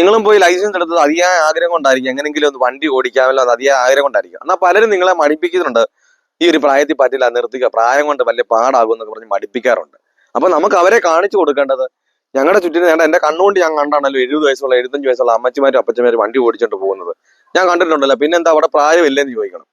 നിങ്ങളും പോയി ലൈസൻസ് എടുത്തത് അതിയായ ആഗ്രഹം കൊണ്ടായിരിക്കും. എങ്ങനെങ്കിലും ഒന്ന് വണ്ടി ഓടിക്കാമല്ലോ അത് അതിയായ ആഗ്രഹം കൊണ്ടായിരിക്കും. എന്നാൽ പലരും നിങ്ങളെ മടിപ്പിക്കുന്നുണ്ട്. ഈ ഒരു പ്രായത്തിൽ പറ്റില്ല നിർത്തിക്കുക പ്രായം കൊണ്ട് വലിയ പാടാകും എന്നൊക്കെ പറഞ്ഞ് മടിപ്പിക്കാറുണ്ട്. അപ്പൊ നമുക്ക് അവരെ കാണിച്ചു കൊടുക്കേണ്ടത് ഞങ്ങളുടെ ചുറ്റിന് ഞാൻ എന്റെ കണ്ണുകൊണ്ട് ഞാൻ കണ്ടാണല്ലോ എഴുപത് വയസ്സുള്ള എഴുപത്തഞ്ച് വയസ്സുള്ള അമ്മച്ചിമാരും അപ്പച്ചമാരും വണ്ടി ഓടിച്ചോണ്ട് പോകുന്നത്. ഞാൻ കണ്ടിട്ടുണ്ടല്ലോ പിന്നെ എന്താ അവിടെ പ്രായമില്ലെന്ന് ചോദിക്കണം.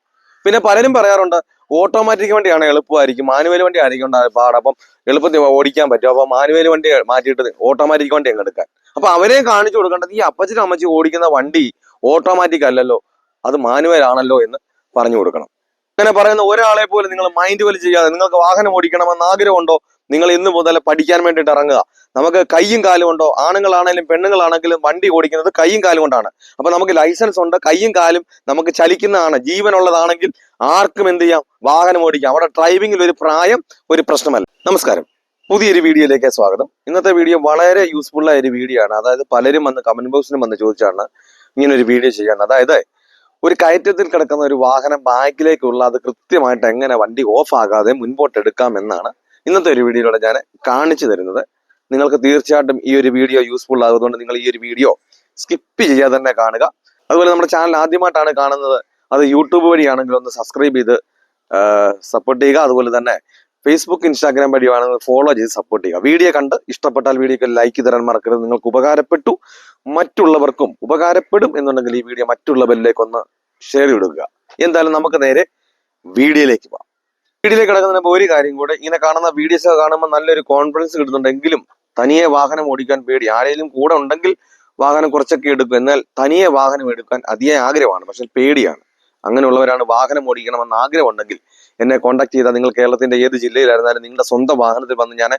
പിന്നെ പലരും പറയാറുണ്ട് ഓട്ടോമാറ്റിക് വണ്ടിയാണ് എളുപ്പമായിരിക്കും. മാനുവൽ വണ്ടി ആയിരിക്കും പാട് അപ്പം എളുപ്പത്തിൽ ഓടിക്കാൻ പറ്റും. അപ്പൊ മാനുവൽ വണ്ടി മാറ്റിയിട്ട് ഓട്ടോമാറ്റിക് വണ്ടി അങ്ങ് എടുക്കാൻ. അപ്പൊ അവരെ കാണിച്ചു കൊടുക്കേണ്ടത് ഈ അപ്പച്ചനും അമ്മച്ചി ഓടിക്കുന്ന വണ്ടി ഓട്ടോമാറ്റിക് അല്ലല്ലോ. അത് മാനുവൽ ആണല്ലോ എന്ന് പറഞ്ഞു കൊടുക്കണം. അങ്ങനെ പറയുന്ന ഒരാളെ പോലും നിങ്ങൾ മൈൻഡ് വലി ചെയ്യാതെ നിങ്ങൾക്ക് വാഹനം ഓടിക്കണമെന്ന് ആഗ്രഹമുണ്ടോ നിങ്ങൾ ഇന്ന് മുതൽ പഠിക്കാൻ വേണ്ടിയിട്ട് ഇറങ്ങുക. നമുക്ക് കൈയും കാലും ഉണ്ടോ? ആണുങ്ങളാണെങ്കിലും പെണ്ണുങ്ങളാണെങ്കിലും വണ്ടി ഓടിക്കുന്നത് കൈയും കാലും കൊണ്ടാണ്. അപ്പൊ നമുക്ക് ലൈസൻസ് ഉണ്ട് കൈയും കാലും നമുക്ക് ചലിക്കുന്നതാണ്. ജീവനുള്ളതാണെങ്കിൽ ആർക്കും എന്ത് ചെയ്യാം? വാഹനം ഓടിക്കാം. അവിടെ ഡ്രൈവിംഗിൽ ഒരു പ്രായം ഒരു പ്രശ്നമല്ല. നമസ്കാരം. പുതിയൊരു വീഡിയോയിലേക്ക് സ്വാഗതം. ഇന്നത്തെ വീഡിയോ വളരെ യൂസ്ഫുൾ ആയ ഒരു വീഡിയോ ആണ്. അതായത് പലരും വന്ന് കമന്റ് ബോക്സിനും വന്ന് ചോദിച്ചാണ് ഇങ്ങനെ ഒരു വീഡിയോ ചെയ്യാൻ. അതായത് ഒരു കയറ്റത്തിൽ കിടക്കുന്ന ഒരു വാഹനം ബാക്കിലേക്കുള്ള അത് കൃത്യമായിട്ട് എങ്ങനെ വണ്ടി ഓഫ് ആകാതെ മുൻപോട്ട് എടുക്കാം എന്നാണ് ഇന്നത്തെ ഒരു വീഡിയോയിലൂടെ ഞാൻ കാണിച്ചു തരുന്നത്. നിങ്ങൾക്ക് തീർച്ചയായിട്ടും ഈ ഒരു വീഡിയോ യൂസ്ഫുൾ ആകുന്നതുകൊണ്ട് നിങ്ങൾ ഈ ഒരു വീഡിയോ സ്കിപ്പ് ചെയ്യാതെ തന്നെ കാണുക. അതുപോലെ നമ്മുടെ ചാനൽ ആദ്യമായിട്ടാണ് കാണുന്നത്. അത് യൂട്യൂബ് വഴിയാണെങ്കിൽ ഒന്ന് സബ്സ്ക്രൈബ് ചെയ്ത് സപ്പോർട്ട് ചെയ്യുക. അതുപോലെ തന്നെ ഫേസ്ബുക്ക് ഇൻസ്റ്റാഗ്രാം വഴിയാണെങ്കിൽ ഫോളോ ചെയ്ത് സപ്പോർട്ട് ചെയ്യുക. വീഡിയോ കണ്ട് ഇഷ്ടപ്പെട്ടാൽ വീഡിയോക്ക് ലൈക്ക് തരാൻ മറക്കരുത്. നിങ്ങൾക്ക് ഉപകാരപ്പെട്ടു മറ്റുള്ളവർക്കും ഉപകാരപ്പെടും എന്നുണ്ടെങ്കിൽ ഈ വീഡിയോ മറ്റുള്ളവരിലേക്ക് ഒന്ന് ഷെയർ കൊടുക്കുക എന്തായാലും നമുക്ക് നേരെ വീഡിയോയിലേക്ക് പോകാം. വീഡിയോയിലേക്ക് കിടക്കുന്നതിന് ഒരു കാര്യം കൂടെ ഇങ്ങനെ കാണുന്ന വീഡിയോസ് കാണുമ്പോൾ നല്ലൊരു കോൺഫിഡൻസ് കിട്ടുന്നുണ്ടെങ്കിലും തനിയെ വാഹനം ഓടിക്കാൻ പേടി. ആരെങ്കിലും കൂടെ ഉണ്ടെങ്കിൽ വാഹനം കുറച്ചൊക്കെ എടുക്കും. എന്നാൽ തനിയെ വാഹനം എടുക്കാൻ അതിയായ ആഗ്രഹമാണ്. പക്ഷെ പേടിയാണ്. അങ്ങനെയുള്ളവരാണ് വാഹനം ഓടിക്കണമെന്ന് ആഗ്രഹമുണ്ടെങ്കിൽ എന്നെ കോൺടാക്ട് ചെയ്താൽ നിങ്ങൾ കേരളത്തിന്റെ ഏത് ജില്ലയിലായിരുന്നാലും നിങ്ങളുടെ സ്വന്തം വാഹനത്തിൽ വന്ന് ഞാൻ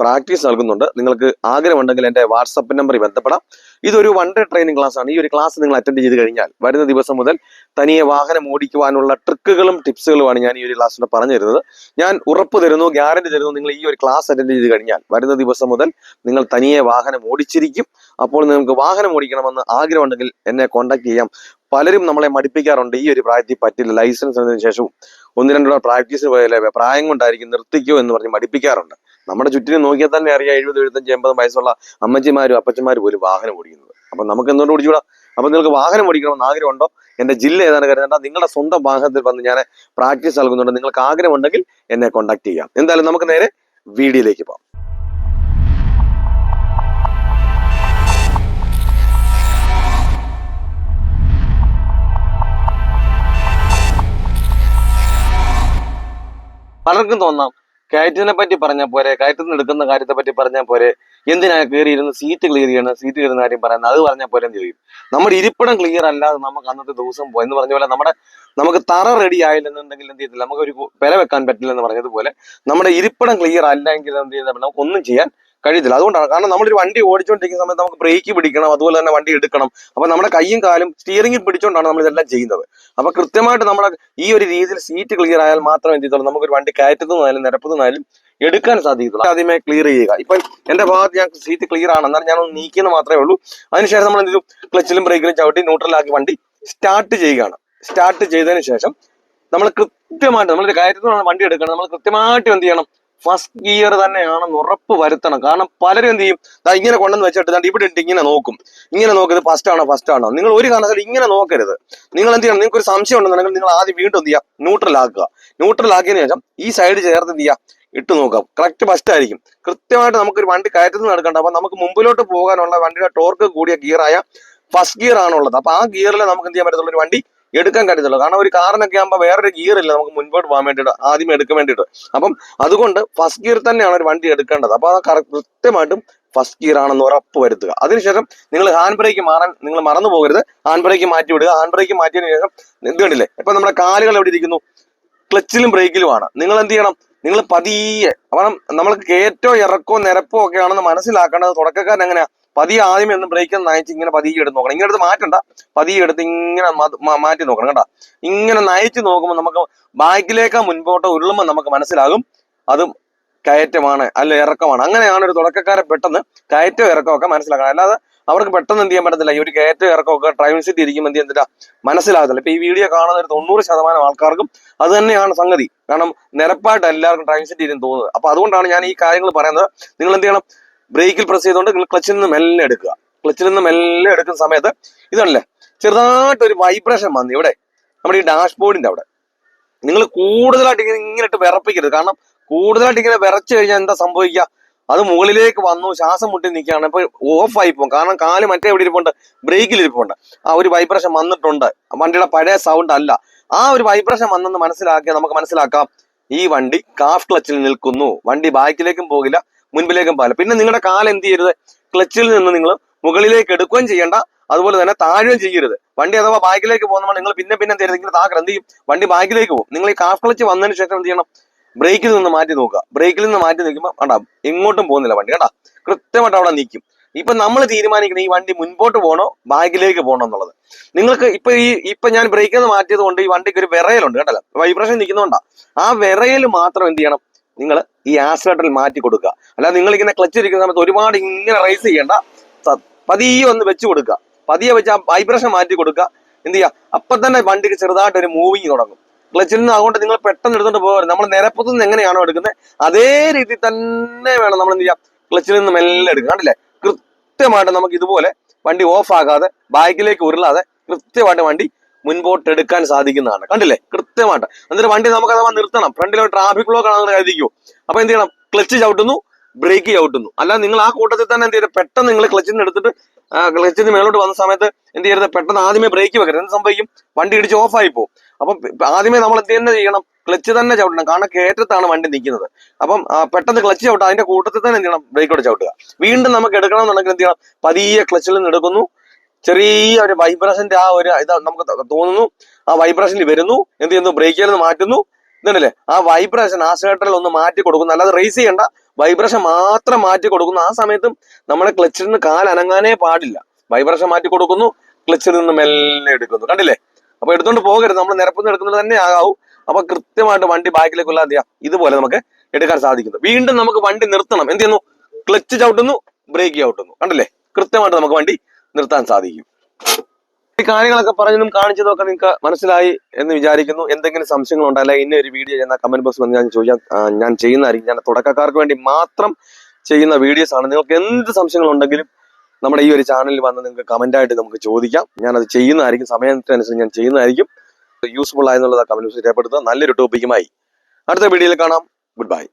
പ്രാക്ടീസ് നൽകുന്നുണ്ട്. നിങ്ങൾക്ക് ആഗ്രഹമുണ്ടെങ്കിൽ എന്റെ വാട്സപ്പ് നമ്പറിൽ ബന്ധപ്പെടാം. ഇതൊരു വൺ ഡേ ട്രെയിനിങ് ക്ലാസ് ആണ്. ഈ ഒരു ക്ലാസ് നിങ്ങൾ അറ്റൻഡ് ചെയ്ത് കഴിഞ്ഞാൽ വരുന്ന ദിവസം മുതൽ തനിയെ വാഹനം ഓടിക്കുവാനുള്ള ട്രിക്കുകളും ടിപ്സുകളുമാണ് ഞാൻ ഈ ഒരു ക്ലാസ്സിൽ പറഞ്ഞു തരുന്നത്. ഞാൻ ഉറപ്പ് തരുന്നു ഗ്യാരണ്ടി തരുന്നു നിങ്ങൾ ഈ ഒരു ക്ലാസ് അറ്റൻഡ് ചെയ്ത് കഴിഞ്ഞാൽ വരുന്ന ദിവസം മുതൽ നിങ്ങൾ തനിയെ വാഹനം ഓടിച്ചിരിക്കും. അപ്പോൾ നിങ്ങൾക്ക് വാഹനം ഓടിക്കണമെന്ന് ആഗ്രഹമുണ്ടെങ്കിൽ എന്നെ കോൺടാക്ട് ചെയ്യാം. പലരും നമ്മളെ മടിപ്പിക്കാറുണ്ട് ഈ ഒരു പ്രായത്തിൽ പറ്റില്ല ലൈസൻസ് എന്നതിന് ശേഷവും ഒന്ന് രണ്ടു പ്രാക്ടീസ് പോയാലേ പ്രായം കൊണ്ടായിരിക്കും നിർത്തിക്കോ എന്ന് പറഞ്ഞ് മടിപ്പിക്കാറുണ്ട്. നമ്മുടെ ചുറ്റിനും നോക്കിയാൽ തന്നെ അറിയാം എഴുപത് എഴുപത്തഞ്ച് എൺപത് വയസ്സുള്ള അമ്മച്ചിമാരും അപ്പച്ചന്മാരും പോലും വാഹനം ഓടിക്കുന്നത്. അപ്പൊ നമുക്ക് എന്തുകൊണ്ട് ഓടിച്ചുകൂടാ? അപ്പൊ നിങ്ങൾക്ക് വാഹനം ഓടിക്കണമെന്ന് ആഗ്രഹമുണ്ടോ? എന്റെ ജില്ല ഏതാണ് കരുതേണ്ട? നിങ്ങളുടെ സ്വന്തം വാഹനത്തിൽ വന്ന് ഞാൻ പ്രാക്ടീസ് നൽകുന്നുണ്ട്. നിങ്ങൾക്ക് ആഗ്രഹമുണ്ടെങ്കിൽ എന്നെ കോൺടാക്ട് ചെയ്യാം. എന്തായാലും നമുക്ക് നേരെ വീഡിയോയിലേക്ക് പോകാം. പലർക്കും തോന്നാം. കയറ്റിനെ പറ്റി പറഞ്ഞാൽ പോരെ കയറ്റിൽ നിന്ന് എടുക്കുന്ന കാര്യത്തെ പറ്റി പറഞ്ഞാൽ പോരെ. എന്തിനാ കയറി സീറ്റ് ക്ലിയർ ചെയ്യണം സീറ്റ് കയറുന്ന കാര്യം പറയുന്നത്? അത് പറഞ്ഞാൽ പോരെ എന്ന് ചോദിക്കും. നമ്മുടെ ഇരിപ്പിടം ക്ലിയർ അല്ലാതെ നമുക്ക് അന്നത്തെ ദിവസം പോയി എന്ന് പറഞ്ഞ പോലെ നമ്മുടെ നമുക്ക് തറ റെഡി ആയില്ലെന്നുണ്ടെങ്കിൽ എന്ത് ചെയ്യത്തില്ല? നമുക്ക് ഒരു വില വെക്കാൻ പറ്റില്ല എന്ന് പറഞ്ഞതുപോലെ നമ്മുടെ ഇരിപ്പിടം ക്ലിയർ അല്ലെങ്കിൽ എന്ത് ചെയ്താൽ നമുക്ക് ഒന്നും ചെയ്യാൻ കഴിയത്തില്ല. അതുകൊണ്ടാണ് കാരണം നമ്മളൊരു വണ്ടി ഓടിച്ചുകൊണ്ടിരിക്കുന്ന സമയത്ത് നമുക്ക് ബ്രേക്ക് പിടിക്കണം അതുപോലെ തന്നെ വണ്ടി എടുക്കണം. അപ്പൊ നമ്മുടെ കൈയും കാലും സ്റ്റിയറിംഗിൽ പിടിച്ചുകൊണ്ടാണ് നമ്മൾ ഇതെല്ലാം ചെയ്യുന്നത്. അപ്പൊ കൃത്യമായിട്ട് നമ്മുടെ ഈ ഒരു രീതിയിൽ സീറ്റ് ക്ലിയർ ആയാൽ മാത്രമേ എന്ത് നമുക്ക് ഒരു വണ്ടി കയറ്റുന്നതായാലും നിരപ്പുന്നതായാലും എടുക്കാൻ സാധിക്കത്തുള്ളൂ. ആദ്യമേ ക്ലിയർ ചെയ്യുക. ഇപ്പൊ എന്റെ ഭാഗത്ത് ഞാൻ സീറ്റ് ക്ലിയർ ആണ്. എന്നാൽ ഞാൻ ഒന്ന് നീക്കിയെന്ന് മാത്രമേ ഉള്ളൂ. അതിനുശേഷം നമ്മൾ എന്ത് ചെയ്തു ക്ലച്ചിലും ബ്രേക്കിലും ചവിട്ടി ന്യൂട്രലാക്കി വണ്ടി സ്റ്റാർട്ട് ചെയ്യുകയാണ്. സ്റ്റാർട്ട് ചെയ്തതിന് ശേഷം നമ്മൾ കൃത്യമായിട്ട് നമ്മൾ കയറ്റത്തിനാണ് വണ്ടി എടുക്കണം നമ്മൾ കൃത്യമായിട്ട് എന്ത് ചെയ്യണം? ഫസ്റ്റ് ഗിയർ തന്നെയാണെന്ന് ഉറപ്പ് വരുത്തണം. കാരണം പലരും എന്ത് ചെയ്യും? ദാ ഇങ്ങനെ കൊണ്ടെന്ന് വെച്ചിട്ട് ഇവിടെ ഉണ്ട് ഇങ്ങനെ നോക്കും. ഇങ്ങനെ നോക്കരുത് ഫസ്റ്റ് ആണോ ഫസ്റ്റ് ആണോ? നിങ്ങൾ ഒരു കാരണവശാലും ഇങ്ങനെ നോക്കരുത്. നിങ്ങൾ എന്ത് ചെയ്യണം? നിങ്ങൾക്ക് ഒരു സംശയം ഉണ്ടെന്നുണ്ടെങ്കിൽ നിങ്ങൾ ആദ്യം വീണ്ടും എന്ത് ചെയ്യുക ന്യൂട്രൽ ആക്കുക. ന്യൂട്രൽ ആക്കിയതിനു ശേഷം ഈ സൈഡ് ചേർത്ത് എന്ത് ചെയ്യുക ഇട്ട് നോക്കാം കറക്റ്റ് ഫസ്റ്റ് ആയിരിക്കും. കൃത്യമായിട്ട് നമുക്കൊരു വണ്ടി കയറ്റത്തിൽ നടക്കണ്ട അപ്പൊ നമുക്ക് മുമ്പിലോട്ട് പോകാനുള്ള വണ്ടിയുടെ ടോർക്ക് കൂടിയ ഗിയറായ ഫസ്റ്റ് ഗിയർ ആണുള്ളത്. അപ്പൊ ആ ഗിയറിൽ നമുക്ക് എന്ത് ചെയ്യാൻ പറ്റത്തുള്ള? ഒരു വണ്ടി എടുക്കാൻ കഴിയത്തുള്ളൂ കാരണം ഒരു കാറിനൊക്കെ ആകുമ്പോൾ വേറൊരു ഗിയർ ഇല്ല. നമുക്ക് മുൻപോട്ട് പോകാൻ വേണ്ടിയിട്ട് ആദ്യം എടുക്കാൻ വേണ്ടിയിട്ട്. അപ്പം അതുകൊണ്ട് ഫസ്റ്റ് ഗിയർ തന്നെയാണ് ഒരു വണ്ടി എടുക്കേണ്ടത്. അപ്പോൾ അത് കൃത്യമായിട്ടും ഫസ്റ്റ് ഗിയർ ആണെന്ന് ഉറപ്പ് വരുത്തുക. അതിനുശേഷം നിങ്ങൾ ഹാൻഡ് ബ്രേക്ക് മാറാൻ നിങ്ങൾ മറന്നു പോകരുത്. ഹാൻഡ് ബ്രേക്ക് മാറ്റി വിടുക. ഹാൻഡ് ബ്രേക്ക് മാറ്റിയതിനു ശേഷം എന്ത് കണ്ടില്ലേ? ഇപ്പൊ നമ്മുടെ കാലുകൾ എവിടെ ഇരിക്കുന്നു? ക്ലച്ചിലും ബ്രേക്കിലുമാണ് നിങ്ങൾ എന്ത് ചെയ്യണം? നിങ്ങൾ പതിയെ കാരണം നമ്മൾക്ക് കയറ്റോ ഇറക്കോ നിരപ്പോ ഒക്കെ ആണെന്ന് മനസ്സിലാക്കേണ്ടത് തുടക്കക്കാരൻ എങ്ങനെയാ? പതിയെ ആദ്യം എന്ന് ബ്രേക്ക് നയിച്ച് ഇങ്ങനെ പതിയെ എടുത്ത് നോക്കണം. ഇങ്ങനെ എടുത്ത് മാറ്റണ്ട. പതിയെ എടുത്ത് ഇങ്ങനെ മാറ്റി നോക്കണം കേട്ടോ. ഇങ്ങനെ നയിച്ച് നോക്കുമ്പോൾ നമുക്ക് ബാക്കിലേക്കാ മുൻപോട്ടോ ഉരുളുമ്പോൾ നമുക്ക് മനസ്സിലാകും അതും കയറ്റമാണ് അല്ല ഇറക്കമാണ്. അങ്ങനെയാണ് ഒരു തുടക്കക്കാരെ പെട്ടെന്ന് കയറ്റം ഇറക്കം ഒക്കെ മനസ്സിലാക്കണം. അല്ലാതെ അവർക്ക് പെട്ടെന്ന് എന്ത് ചെയ്യാൻ പറ്റത്തില്ല. ഈ ഒരു കയറ്റം ഇറക്കം ഒക്കെ ഡ്രൈവിംഗ് സീറ്റ് ഇരിക്കുമ്പോൾ എന്ത് ചെയ്യുന്നില്ല? മനസ്സിലാകത്തില്ല. ഇപ്പൊ ഈ വീഡിയോ കാണുന്ന ഒരു തൊണ്ണൂറ് ശതമാനം ആൾക്കാർക്കും അത് തന്നെയാണ് സംഗതി. കാരണം നിരപ്പായിട്ട് എല്ലാവർക്കും ഡ്രൈവിംഗ് സീറ്റ് ഇരുന്ന് തോന്നുന്നത്. അപ്പൊ അതുകൊണ്ടാണ് ഞാൻ ഈ കാര്യങ്ങൾ പറയുന്നത്. നിങ്ങൾ എന്ത് ചെയ്യണം? ബ്രേക്കിൽ പ്രസ് ചെയ്തുകൊണ്ട് നിങ്ങൾ ക്ലച്ചിൽ നിന്ന് മെല്ലെ എടുക്കുക. ക്ലച്ചിൽ നിന്ന് മെല്ലെ എടുക്കുന്ന സമയത്ത് ഇതാണല്ലേ ചെറുതായിട്ട് ഒരു വൈബ്രേഷൻ വന്നു ഇവിടെ നമ്മുടെ ഈ ഡാഷ്ബോർഡിന്റെ അവിടെ. നിങ്ങൾ കൂടുതലായിട്ട് ഇങ്ങനെ ഇങ്ങനെ ഇട്ട് വിറപ്പിക്കരുത്. കാരണം കൂടുതലായിട്ട് ഇങ്ങനെ വിറച്ചു കഴിഞ്ഞാൽ എന്താ സംഭവിക്കുക? അത് മുകളിലേക്ക് വന്നു ശ്വാസം മുട്ടി നിൽക്കുകയാണ്. ഇപ്പൊ ഓഫ് ആയി പോകും. കാരണം കാൽ മറ്റേ എവിടെ ഇരിപ്പുണ്ട്? ബ്രേക്കിൽ ഇരിപ്പുണ്ട്. ആ ഒരു വൈബ്രേഷൻ വന്നിട്ടുണ്ട്. വണ്ടിയുടെ പഴയ സൗണ്ട് അല്ല. ആ ഒരു വൈബ്രേഷൻ വന്നെന്ന് മനസ്സിലാക്കിയാൽ നമുക്ക് മനസ്സിലാക്കാം. ഈ വണ്ടി കാഫ് ക്ലച്ചിൽ നിൽക്കുന്നു. വണ്ടി ബാക്കിലേക്കും പോകില്ല. മുൻപിലേക്കും പാല. പിന്നെ നിങ്ങളുടെ കാൽ എന്ത് ചെയ്യരുത്? ക്ലച്ചിൽ നിന്ന് നിങ്ങൾ മുകളിലേക്ക് എടുക്കുകയും ചെയ്യേണ്ട. അതുപോലെ തന്നെ താഴുകയും ചെയ്യരുത്. വണ്ടി അഥവാ ബാക്കിലേക്ക് പോകുമ്പോൾ നിങ്ങൾ പിന്നെ പിന്നെ ചെയ്യരുത്? ഇങ്ങനെ എന്ത് ചെയ്യും? വണ്ടി ബാക്കിലേക്ക് പോകും. നിങ്ങൾ ഈ കാഫ് ക്ലച്ച് വന്നതിന് ശേഷം എന്ത് ചെയ്യണം? ബ്രേക്കിൽ നിന്ന് മാറ്റി നോക്കുക. ബ്രേക്കിൽ നിന്ന് മാറ്റി നിൽക്കുമ്പോൾ കണ്ടാ എങ്ങോട്ടും പോകുന്നില്ല വണ്ടി. കേട്ടാ കൃത്യമായിട്ട് അവിടെ നിൽക്കും. ഇപ്പൊ നമ്മൾ തീരുമാനിക്കണം ഈ വണ്ടി മുൻപോട്ട് പോകണോ ബാക്കിലേക്ക് പോകണോ എന്നുള്ളത്. നിങ്ങൾക്ക് ഇപ്പൊ ഈ ഇപ്പൊ ഞാൻ ബ്രേക്കിൽ നിന്ന് മാറ്റിയത് കൊണ്ട് ഈ വണ്ടിക്ക് ഒരു വിറയലുണ്ട് കേട്ടല്ലോ വൈബ്രേഷൻ നിൽക്കുന്നതുകൊണ്ടാണ് ആ വിറയൽ മാത്രം എന്ത് ചെയ്യണം? നിങ്ങൾ ഈ ആക്സിലേറ്ററിൽ മാറ്റി കൊടുക്കുക. അല്ലാതെ നിങ്ങൾ ഇങ്ങനെ ക്ലച്ച് ഇരിക്കുന്ന സമയത്ത് ഒരുപാട് ഇങ്ങനെ റൈസ് ചെയ്യേണ്ട. പതിയെ ഒന്ന് വെച്ച് കൊടുക്കുക. പതിയെ വെച്ച് ആ വൈബ്രേഷൻ മാറ്റി കൊടുക്കുക. എന്ത് ചെയ്യുക അപ്പൊ തന്നെ വണ്ടിക്ക് ചെറുതായിട്ട് ഒരു മൂവിങ് തുടങ്ങും. ക്ലച്ചിൽ നിന്ന് അതുകൊണ്ട് നിങ്ങൾ പെട്ടെന്ന് എടുത്തോണ്ട് പോകരുത് നമ്മൾ നിരപ്പത്തു നിന്ന് എങ്ങനെയാണോ എടുക്കുന്നത് അതേ രീതിയിൽ തന്നെ വേണം നമ്മൾ എന്ത് ചെയ്യാം? ക്ലച്ചിൽ നിന്ന് മെല്ലെ എടുക്കുക. കണ്ടില്ലേ? കൃത്യമായിട്ട് നമുക്ക് ഇതുപോലെ വണ്ടി ഓഫ് ആകാതെ ബാക്കിലേക്ക് ഉരുളാതെ കൃത്യമായിട്ട് വണ്ടി മുൻപോട്ട് എടുക്കാൻ സാധിക്കുന്നതാണ്. കണ്ടില്ലേ? കൃത്യമായിട്ട്. എന്നിട്ട് വണ്ടി നമുക്ക് അഥവാ നിർത്തണം. ഫ്രണ്ടിൽ ട്രാഫിക് ബ്ലോക്ക് ആണെന്ന് കരുതിക്കോ. അപ്പൊ എന്ത് ചെയ്യണം? ക്ലച്ച് ചവിട്ടുന്നു ബ്രേക്ക് ചവിട്ടുന്നു. അല്ല നിങ്ങൾ ആ കൂട്ടത്തിൽ തന്നെ എന്ത് ചെയ്യരുത്? പെട്ടെന്ന് നിങ്ങൾ ക്ലച്ചിൽ നിന്ന് എടുത്തിട്ട് ക്ലച്ചിന് മേലോട്ട് വന്ന സമയത്ത് എന്ത് ചെയ്യരുത്? പെട്ടെന്ന് ആദ്യമേ ബ്രേക്ക് വെക്കരുത് എന്ത് സംഭവിക്കും? വണ്ടി ഇടിച്ച് ഓഫ് ആയി പോകും. അപ്പം ആദ്യമേ നമ്മൾ എന്ത് തന്നെ ചെയ്യണം? ക്ലച്ച് തന്നെ ചവിട്ടണം. കാരണം കയറ്റത്താണ് വണ്ടി നിൽക്കുന്നത്. അപ്പം പെട്ടെന്ന് ക്ലച്ച് ചവിട്ടുക അതിന്റെ കൂട്ടത്തിൽ തന്നെ എന്ത് ചെയ്യണം? ബ്രേക്കോട് ചവിട്ടുക. വീണ്ടും നമുക്ക് എടുക്കണം എന്നുണ്ടെങ്കിൽ എന്ത് ചെയ്യണം? പതിയെ ക്ലച്ചിൽ നിന്ന് എടുക്കുന്നു. ചെറിയ ഒരു വൈബ്രേഷന്റെ ആ ഒരു ഇത് നമുക്ക് തോന്നുന്നു. ആ വൈബ്രേഷൻ വരുന്നു. എന്ത് ചെയ്യുന്നു? ബ്രേക്കിൽ നിന്ന് മാറ്റുന്നു. ഇതുണ്ടല്ലേ? ആ വൈബ്രേഷൻ ആ ആക്സിലേറ്ററിൽ ഒന്ന് മാറ്റി കൊടുക്കുന്നു. അല്ലാതെ റേസ് ചെയ്യേണ്ട. വൈബ്രേഷൻ മാത്രം മാറ്റി കൊടുക്കുന്നു. ആ സമയത്തും നമ്മുടെ ക്ലച്ചിൽ നിന്ന് കാൽ അനങ്ങാനേ പാടില്ല. വൈബ്രേഷൻ മാറ്റി കൊടുക്കുന്നു. ക്ലച്ചിൽ നിന്ന് മെല്ലെ എടുക്കുന്നു. കണ്ടില്ലേ? അപ്പൊ എടുത്തോണ്ട് പോകരുത്. നമ്മൾ നിരപ്പുന്ന എടുക്കുന്നത് തന്നെ ആകാവൂ. അപ്പൊ കൃത്യമായിട്ട് വണ്ടി ബാക്കിലേക്ക് ഉള്ള എന്ത് ഇതുപോലെ നമുക്ക് എടുക്കാൻ സാധിക്കുന്നു. വീണ്ടും നമുക്ക് വണ്ടി നിർത്തണം. എന്ത് ചെയ്യുന്നു? ക്ലച്ച് ചവിട്ടുന്നു. ബ്രേക്ക് ചവിട്ടുന്നു. കണ്ടില്ലേ? കൃത്യമായിട്ട് നമുക്ക് വണ്ടി നിർത്താൻ സാധിക്കും. ഈ കാര്യങ്ങളൊക്കെ പറഞ്ഞതും കാണിച്ചതും ഒക്കെ നിങ്ങൾക്ക് മനസ്സിലായി എന്ന് വിചാരിക്കുന്നു. എന്തെങ്കിലും സംശയങ്ങൾ ഉണ്ടല്ലേ ഇന്ന ഒരു വീഡിയോ ചെയ്യുന്ന കമന്റ് ബോക്സ് വന്ന് ഞാൻ ആ, ഞാൻ ചെയ്യുന്നതായിരിക്കും. ഞാൻ തുടക്കക്കാർക്ക് വേണ്ടി മാത്രം ചെയ്യുന്ന വീഡിയോസ് ആണ്. നിങ്ങൾക്ക് എന്ത് സംശയങ്ങൾ ഉണ്ടെങ്കിലും നമ്മുടെ ഈ ഒരു ചാനലിൽ വന്ന് നിങ്ങൾക്ക് കമന്റ് ആയിട്ട് നമുക്ക് ചോദിക്കാം. ഞാൻ അത് ചെയ്യുന്നതായിരിക്കും സമയത്തിനനുസരിച്ച് ഞാൻ ചെയ്യുന്നതായിരിക്കും. യൂസ്ഫുൾ ആയെന്നുള്ളത് കമന്റ് ബോക്സിൽ രേഖപ്പെടുത്തുക. നല്ലൊരു ടോപ്പിക്കുമായി അടുത്ത വീഡിയോയിൽ കാണാം. Good bye